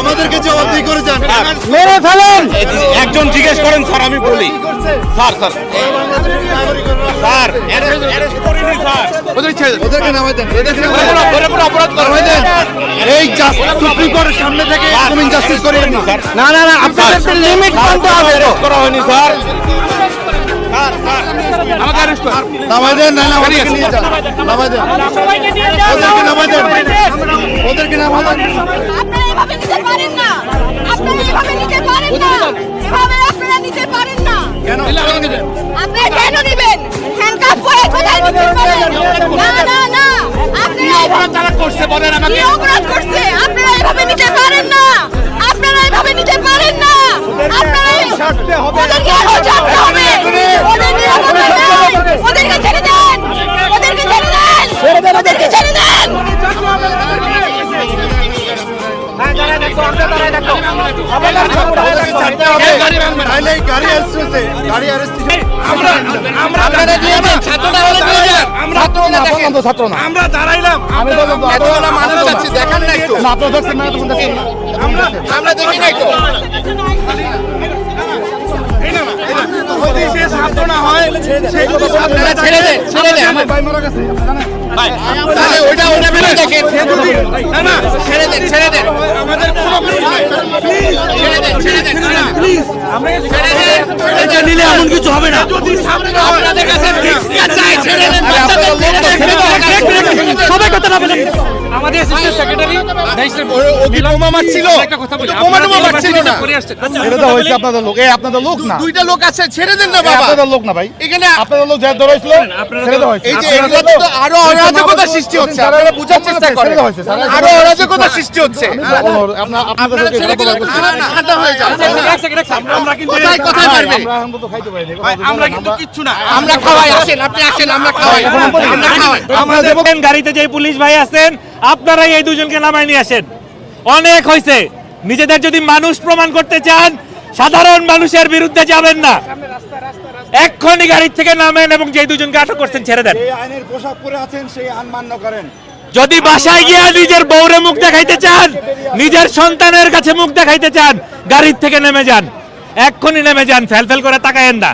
আমাদেরকে জবাবদিহি করে যান। মেরে ফেলেন। একজন জিজ্ঞেস করেন স্যার আমি বলি। Sir sir. ওদেরকে নামাই দেন অপরাধ করে নামাই দেন। এই সুপ্রিম কোর্টের সামনে থেকে না না না আপনাদের লিমিট হবে। করা হয়নি স্যার। আমাকে অ্যারেস্ট কর নামাই দেন না না ওদেরকে নামাই দেন। নামাই দেন। নামাই আপনারা এভাবে নিতে পারেন না। আপনারা এভাবে নিতে পারেন না। এভাবে আপনারা নিতে পারেন না। কেন? আপনারা কেন নেবেন? হ্যান্ডকাপ করে কোথায় নিতে পারেন? না না না। আপনারা অপরাধ তারা করছে বলেন আমাকে? কি অপরাধ করছে? আপনারা এভাবে নিতে পারেন না। আপনারা এভাবে নিতে পারেন না। আপনারা ছাড়তে হবে। আমরা দাঁড়াইলাম দেখান নাই তো দেখি নাই তো যদি সে না হয় সে যদি ছেড়ে দেন ছেড়ে দেন আমার ভাই মারা গেছে তাহলে ওইটা ওইটা ফেলে দেখেন না না এটা নিলে এমন কিছু হবে না। সবাই কথা না বলেন আমাদের অ্যাসিস্ট্যান্ট সেক্রেটারি বোমা মারছিল। বোমা টোমা মারছিল না। এটা তো হয়েছে আপনাদের লোক। এই আপনাদের লোক না। দুইটা লোক আছে ছেড়ে দেন না বাবা। আপনাদের লোক না ভাই। এখানে আপনাদের লোক যা ধরেছিল ছেড়ে দেওয়া এই যে এগুলোতে তো- আরও অরাজকতা সৃষ্টি হচ্ছে। আপনারা বুঝার চেষ্টা করেন। আরও অরাজকতা সৃষ্টি হচ্ছে। আপনার আপনাদের লোকে ঠান্ডা ঠান্ডা হয়ে যাবে। আমরা কিন্তু কোথায় কোথায় আমরা এখন তো খাইতে পারিনি আমরা কিন্তু কিচ্ছু না। আমরা খাওয়াই আসেন আপনি আসেন আমরা খাওয়াই। আমরা খাওয়াই। আমাদের গাড়িতে যে পুলিশ ভাই আছেন আপনারাই এই দুজনকে নামায় নিয়ে আসেন। অনেক হয়েছে। নিজেদের যদি মানুষ প্রমাণ করতে চান সাধারণ মানুষের বিরুদ্ধে যাবেন না। এক্ষুনি গাড়ির থেকে নামেন এবং যে দুজনকে আটক করছেন ছেড়ে দেন। আইনের পোশাক পরে আছেন সেই আইন মান্য করেন। যদি বাসায় গিয়ে নিজের বউরে মুখ দেখাইতে চান নিজের সন্তানের কাছে মুখ দেখাইতে চান গাড়ির থেকে নেমে যান। এক্ষুনি নেমে যান ফেল ফেল করে তাকায়েন না।